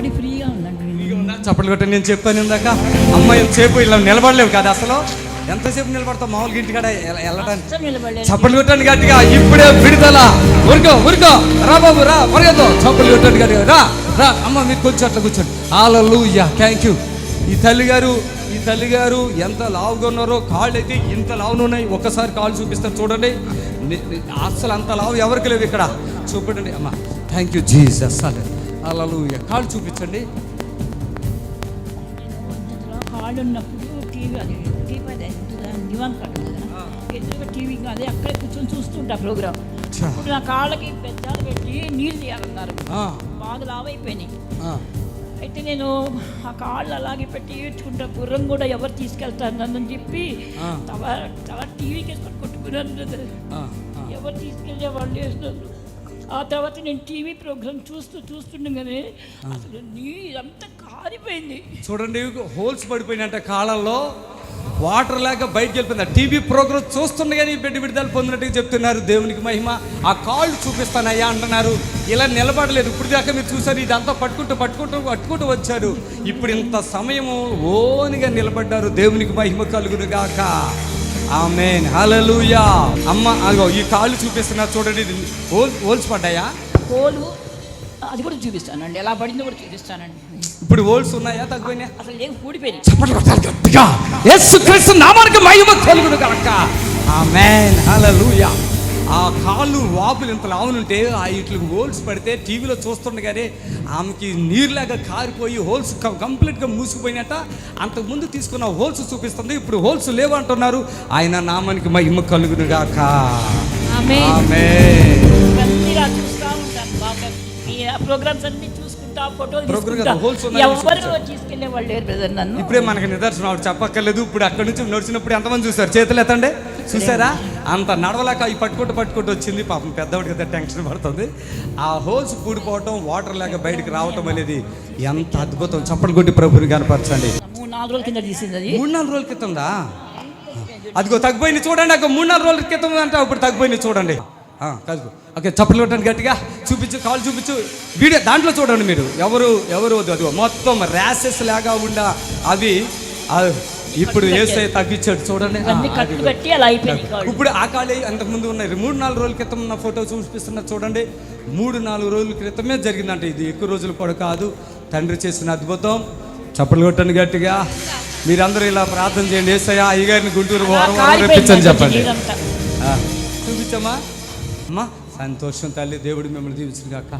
Body ఫ్రీగా ఉందండి. చప్పట్లు కొట్టి నేను చెప్పాను ఇందాక. అమ్మాయి సేపు ఇలా నిలబడలేవు కదా అసలు. ఎంతసేపు నిలబడతావు? మామూలుగా ఇంటికాడ వెళ్ళడానికి చప్పట్లు కొట్టండి గట్టిగా. ఇప్పుడే విడుదల. ఉరుకో ఉరుకో రా బాబు రా. పరిగెత్తో. చప్పట్లు కొట్టండి గట్టిగా. రా రా. అమ్మ మీరు కొంచెం అట్లా కూర్చోండి. ఆలలు యా థ్యాంక్ యూ ఈ తల్లి గారు ఈ తల్లి గారు ఎంత లావుగా ఉన్నారో కాళ్ళు అయితే ఇంత లావును ఉన్నాయి. ఒక్కసారి కాళ్ళు చూపిస్తారు చూడండి. అస్సలు అంత లావు ఎవరికి లేవు ఇక్కడ. చూపండి అమ్మ థ్యాంక్ యూ జీసస్ అసలు అలలు కాళ్ళు చూపించండి. కాళ్ళు ఉన్నప్పుడు టీవీ అది టీవీ అది దివాన్ కాడు కదా. ఎదురుగా టీవీ కాదు అక్కడే కూర్చొని చూస్తుంటా ప్రోగ్రామ్. ఇప్పుడు నా కాళ్ళకి పెద్దాలు పెట్టి నీళ్ళు తీయాలన్నారు. బాగా లావైపోయినాయి. అయితే నేను ఆ కాళ్ళు అలాగే పెట్టి ఏడ్చుకుంటా గుర్రం కూడా ఎవరు తీసుకెళ్తారు నన్ను చెప్పి ఆ. తవ తవ టీవీకి వేసుకొని కొట్టుకున్నాను. ఎవరు తీసుకెళ్ళే వాళ్ళు వేసినారు. ఆ తర్వాత నేను టీవీ ప్రోగ్రామ్ చూస్తూ చూస్తుండగానే అసలు నీ అంతా కారిపోయింది. చూడండి హోల్స్ పడిపోయినట్ట కాలంలో వాటర్ లేక బయటకు వెళ్ళిపోయింది. టీవీ ప్రోగ్రామ్ చూస్తుండగానే బిడ్డ విడుదల పొందినట్టుగా చెప్తున్నారు. దేవునికి మహిమ. ఆ కాళ్ళు చూపిస్తానయ్యా అంటున్నారు. ఇలా నిలబడలేదు. ఇప్పుడు దాకా మీరు చూసారు ఇదంతా పట్టుకుంటూ పట్టుకుంటూ పట్టుకుంటూ వచ్చారు. ఇప్పుడు ఇంత సమయము ఓనిగా నిలబడ్డారు. దేవునికి మహిమ కలుగునుగాక. గాక ఆమెన్. హల్లెలూయా. అమ్మ అగో ఈ కాళ్ళు చూపిస్తున్నారు చూడండి. హోల్ హోల్స్ పడ్డాయా? కోలు అది కూడా చూపిస్తానండి. ఎలా పడిందో కూడా చూపిస్తానండి. ఇప్పుడు హోల్స్ ఉన్నాయా తగ్గిపోయినాయా? అసలు ఏం కూడిపోయినాయి. చప్పట్లు కొట్టాలి గట్టిగా. యేసు క్రీస్తు నామానికి మహిమ కలుగును కనుక ఆమేన్. హల్లెలూయా. ఆ కాళ్ళు వాపులు ఇంత లావునుంటే ఆ ఇట్లు హోల్స్ పడితే టీవీలో చూస్తుండగానే ఆమెకి నీరులాగా కారిపోయి హోల్స్ కంప్లీట్గా మూసిపోయినట్ట అంతకుముందు తీసుకున్న హోల్స్ చూపిస్తుంది ఇప్పుడు హోల్స్ లేవు అంటున్నారు ఆయన నామానికి మహిమ కలుగును గాక ఆమె ఆమేన్. గట్టిగా చూస్తూ ఉంటాను బాగా. మీ ప్రోగ్రామ్స్ అన్ని చూసుకుంటా ఫోటోలు ఇప్పుడే మనకి నిదర్శనం చెప్పక్కర్లేదు. ఇప్పుడు అక్కడి నుంచి నడిచినప్పుడు ఎంతమంది చూసారు చేతులు ఎత్తండి. చూసారా అంత నడవలేక ఈ పట్టుకుంటూ పట్టుకుంటూ వచ్చింది. పాపం పెద్దవాడికి అయితే టెన్షన్ పడుతుంది. ఆ హోల్స్ కూడిపోవటం వాటర్ లేక బయటికి రావటం అనేది ఎంత అద్భుతం. చప్పటి కొట్టి ప్రభుని కనపరచండి. మూడు నాలుగు రోజుల కింద తీసింది అది. మూడు నాలుగు రోజుల క్రితందా అదిగో తగ్గిపోయింది చూడండి అక్కడ మూడు నాలుగు రోజుల క్రితం అంటే ఇప్పుడు తగ్గిపోయింది చూడండి. కాదు. ఓకే చప్పట్లు కొట్టండి గట్టిగా. చూపించు కాలు చూపించు. వీడియో దాంట్లో చూడండి మీరు. ఎవరు ఎవరు వద్దు అదిగో మొత్తం ర్యాసెస్ లాగా ఉండ అవి ఇప్పుడు వేస్తే తగ్గించాడు చూడండి. కట్లు. కట్టి అలా ఇప్పుడు ఆ కాళీ అంతకుముందు ఉన్నాయి. మూడు నాలుగు రోజుల క్రితం ఉన్న ఫోటో చూపిస్తున్నారు చూడండి. మూడు నాలుగు రోజుల క్రితమే జరిగిందంట. ఇది ఎక్కువ రోజులు కూడా కాదు. తండ్రి చేసిన అద్భుతం. చప్పలు కొట్టండి గట్టిగా. మీరందరూ ఇలా ప్రార్థన చేయండి. ఏసయ్య అయ్యగారిని గుంటూరు రప్పించని చెప్పండి. చూపించమ్మా. అమ్మా సంతోషం తల్లి. దేవుడు మిమ్మల్ని దీవించిన కాక